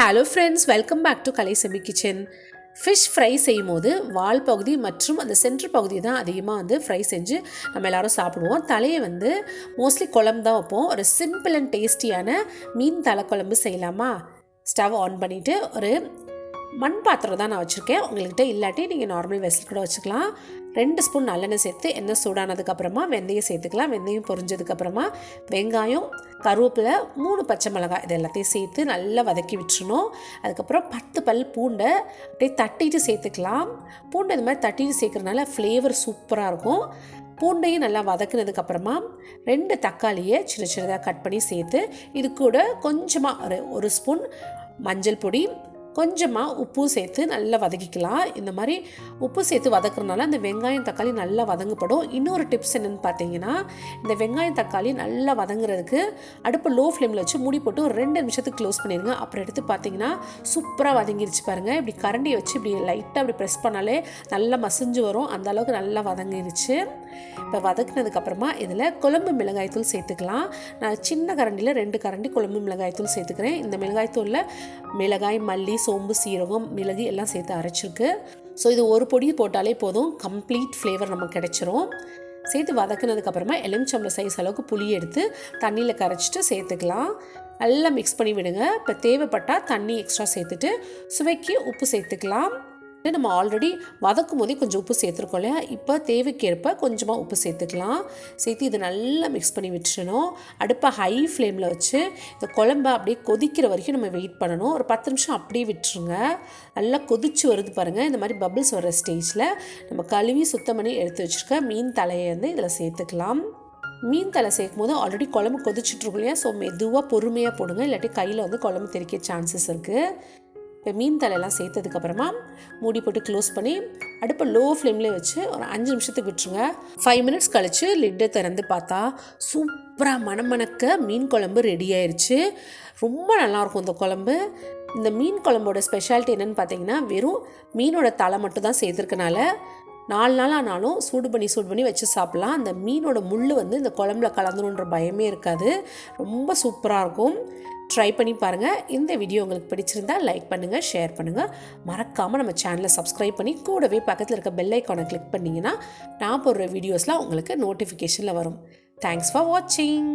Hello friends welcome back to கலைசெமி kitchen fish fry செய்யும் போது வால் பகுதி மற்றும் அந்த சென்டர் பகுதி தான் அதிகமாக வந்து ஃப்ரை செஞ்சு நம்ம எல்லாரும் சாப்பிடுவோம். தலையை வந்து மோஸ்ட்லி குழம்பு தான் வைப்போம். ஒரு சிம்பிள் அண்ட் டேஸ்டியான மீன் தலை குழம்பு செய்யலாமா? ஸ்டவ் ஆன் பண்ணிவிட்டு ஒரு மண் பாத்திரம் தான் நான் வச்சுருக்கேன். உங்கள்கிட்ட இல்லாட்டி நீங்கள் நார்மல் வெசல் கூட வச்சுக்கலாம். ரெண்டு ஸ்பூன் நல்லெண்ணெய் சேர்த்து எண்ணெய் சூடானதுக்கப்புறமா வெந்தயம் சேர்த்துக்கலாம். வெந்தயம் பொரிஞ்சதுக்கப்புறமா வெங்காயம் கருவேப்பிலை மூணு பச்சை மிளகாய் இது எல்லாத்தையும் சேர்த்து நல்லா வதக்கி விட்டுறணும். அதுக்கப்புறம் பத்து பல் பூண்டை அப்படியே தட்டிட்டு சேர்த்துக்கலாம். பூண்டை இது மாதிரி தட்டிட்டு சேர்க்குறதுனால ஃப்ளேவர் சூப்பராக இருக்கும். பூண்டையும் நல்லா வதக்குனதுக்கப்புறமா ரெண்டு தக்காளியை சின்ன சின்னதாக கட் பண்ணி சேர்த்து இது கூட கொஞ்சமாக ஒரு ஒரு ஸ்பூன் மஞ்சள் பொடி கொஞ்சமாக உப்பு சேர்த்து நல்லா வதக்கிக்கலாம். இந்த மாதிரி உப்பு சேர்த்து வதக்குறதுனால அந்த வெங்காயம் தக்காளி நல்லா வதங்கப்படும். இன்னொரு டிப்ஸ் என்னென்னு பார்த்தீங்கன்னா இந்த வெங்காயம் தக்காளி நல்லா வதங்குறதுக்கு அடுப்பு லோ ஃப்ளேமில் வச்சு மூடி போட்டு ஒரு ரெண்டு நிமிஷத்துக்கு க்ளோஸ் பண்ணிடுங்க. அப்புறம் எடுத்து பார்த்தீங்கன்னா சூப்பராக வதங்கிருச்சு பாருங்கள் இப்படி கரண்டியை வச்சு இப்படி லைட்டாக அப்படி ப்ரெஸ் பண்ணாலே நல்லா மசிஞ்சு வரும். அந்த அளவுக்கு நல்லா வதங்கிருச்சு. இப்போ வதக்குனதுக்கப்புறமா இதில் குழம்பு மிளகாய்த்தூள் சேர்த்துக்கலாம். நான் சின்ன கரண்டியில் ரெண்டு கரண்டி குழம்பு மிளகாய்த்தூள் சேர்த்துக்கிறேன். இந்த மிளகாய்த்தூளில் மிளகாய் மல்லி சோம்பு சீரகம் மிளகு எல்லாம் சேர்த்து அரைச்சிருக்கு. ஸோ இது ஒரு பொடி போட்டாலே போதும். கம்ப்ளீட் ஃப்ளேவர் நமக்கு கிடச்சிரும். சேர்த்து வதக்குனதுக்கப்புறமா எலுமிச்சம்பளம் சைஸ் அளவுக்கு புளி எடுத்து தண்ணியில் கரைச்சிட்டு சேர்த்துக்கலாம். நல்லா மிக்ஸ் பண்ணி விடுங்க. இப்போ தேவைப்பட்டால் தண்ணி எக்ஸ்ட்ரா சேர்த்துட்டு சுவைக்கு உப்பு சேர்த்துக்கலாம். நம்ம ஆல்ரெடி வதக்கும் போதே கொஞ்சம் உப்பு சேர்த்துருக்கோம் இல்லையா? இப்போ தேவைக்கேற்ப கொஞ்சமாக உப்பு சேர்த்துக்கலாம். சேர்த்து இது நல்லா மிக்ஸ் பண்ணி விட்டுறணும். அடுப்பை ஹை ஃப்ளேமில் வச்சு இந்த குழம்ப அப்படியே கொதிக்கிற வரைக்கும் நம்ம வெயிட் பண்ணணும். ஒரு பத்து நிமிஷம் அப்படியே விட்டுருங்க. நல்லா கொதிச்சு வருது பாருங்கள் இந்த மாதிரி பபிள்ஸ் வர ஸ்டேஜில் நம்ம கழுவி சுத்தம் பண்ணி எடுத்து வச்சுருக்க மீன் தலையை வந்து இதில் சேர்த்துக்கலாம். மீன் தலை சேர்க்கும் போது ஆல்ரெடி குழம்பு கொதிச்சுட்ருக்கும் இல்லையா? ஸோ மெதுவாக பொறுமையாக போடுங்க. இல்லாட்டி கையில் வந்து குழம்பு தெரிக்க சான்சஸ் இருக்குது இப்போ மீன் தலையெல்லாம் சேர்த்ததுக்கப்புறமா மூடி போட்டு க்ளோஸ் பண்ணி அடுப்பை லோ ஃப்ளேம்லேயே வச்சு ஒரு அஞ்சு நிமிஷத்துக்கு விட்டுருங்க. ஃபைவ் மினிட்ஸ் கழித்து லிட்டை திறந்து பார்த்தா சூப்பராக மணமணக்க மீன் குழம்பு ரெடி ஆயிடுச்சு ரொம்ப நல்லாயிருக்கும் இந்த குழம்பு. இந்த மீன் குழம்போட ஸ்பெஷாலிட்டி என்னென்னு பார்த்தீங்கன்னா வெறும் மீனோட தலை மட்டும் தான் சேர்த்துருக்கனால நாலு நாள் ஆனாலும் சூடு பண்ணி சூடு பண்ணி வச்சு சாப்பிட்லாம். அந்த மீனோட முள் வந்து இந்த குழம்புல கலந்துணுன்ற பயமே இருக்காது. ரொம்ப சூப்பராக இருக்கும். ட்ரை பண்ணி பாருங்கள் இந்த வீடியோ உங்களுக்கு பிடிச்சிருந்தா லைக் பண்ணுங்கள் ஷேர் பண்ணுங்கள் மறக்காமல் நம்ம சேனலை சப்ஸ்கிரைப் பண்ணி கூடவே பக்கத்தில் இருக்க பெல் ஐக்கானை கிளிக் பண்ணிங்கன்னா நான் போடுற வீடியோஸ்லாம் உங்களுக்கு நோட்டிஃபிகேஷனில் வரும். தேங்க்ஸ் ஃபார் வாட்சிங்